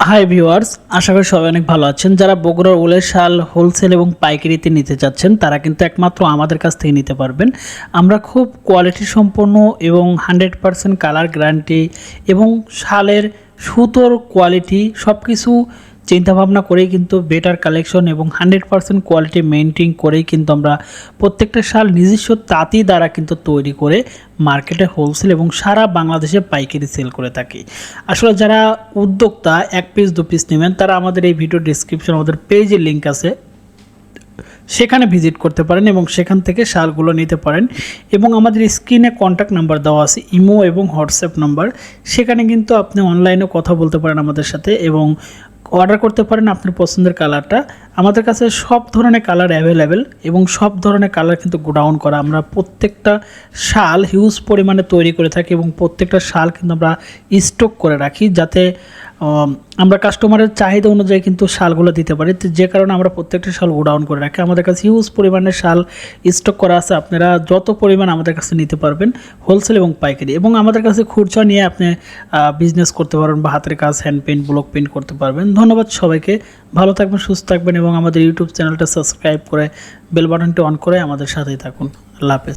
Hi viewers আশা করি সবাই অনেক ভালো আছেন। যারা বগুড়ার উলের শাল হোলসেল এবং পাইকারিতে নিতে চাচ্ছেন, তারা কিন্তু একমাত্র আমাদের কাছ থেকে নিতে পারবেন। আমরা খুব কোয়ালিটি সম্পন্ন এবং হান্ড্রেড পারসেন্ট কালার গ্যারান্টি এবং শালের সুতোর কোয়ালিটি সব কিছু চিন্তাভাবনা করেই কিন্তু বেটার কালেকশন এবং হান্ড্রেড পারসেন্ট কোয়ালিটি মেনটেন করেই কিন্তু আমরা প্রত্যেকটা শাল নিজস্ব তাঁতি দ্বারা কিন্তু তৈরি করে মার্কেটে হোলসেল এবং সারা বাংলাদেশে পাইকারি সেল করে থাকি। আসলে যারা উদ্যোক্তা, এক পিস দু পিস নেবেন, তারা আমাদের এই ভিডিও ডিসক্রিপশন আমাদের পেজের লিঙ্ক আছে। সেখানে ভিজিট করতে পারেন এবং সেখান থেকে শালগুলো নিতে পারেন। এবং আমাদের স্ক্রিনে কন্ট্যাক্ট নাম্বার দেওয়া আছে, ইমো এবং হোয়াটসঅ্যাপ নাম্বার সেখানে কিন্তু আপনি অনলাইনে কথা বলতে পারেন আমাদের সাথে এবং অর্ডার করতে পারেন আপনার পছন্দের কালারটা আমাদের কাছে সব ধরনের কালার অ্যাভেলেবেল এবং সব ধরনের কালার কিন্তু গোডাউন করা। আমরা প্রত্যেকটা শাল হিউজ পরিমাণে তৈরি করে থাকি এবং প্রত্যেকটা শাল কিন্তু আমরা স্টক করে রাখি যাতে আমরা কাস্টমারের চাহিদা অনুযায়ী কিন্তু শালগুলো দিতে পারি। যে কারণে আমরা প্রত্যেকটা শাল গোডাউন করে রাখি। আমাদের কাছে হিউজ পরিমাণে শাল স্টক করা আছে। আপনারা যত পরিমাণ আমাদের কাছে নিতে পারবেন হোলসেল এবং পাইকারি। এবং আমাদের কাছে খুচরা নিয়ে আপনি বিজনেস করতে পারবেন বা হাতের কাজ হ্যান্ড পেন্ট ব্লক পেন্ট করতে পারবেন। ধন্যবাদ সবাইকে। ভালো থাকবেন, সুস্থ থাকবেন এবং আমাদের ইউটিউব চ্যানেলটা সাবস্ক্রাইব করে বেল বাটনটি অন করে আমাদের সাথেই থাকুন। আল্লাহ হাফেজ।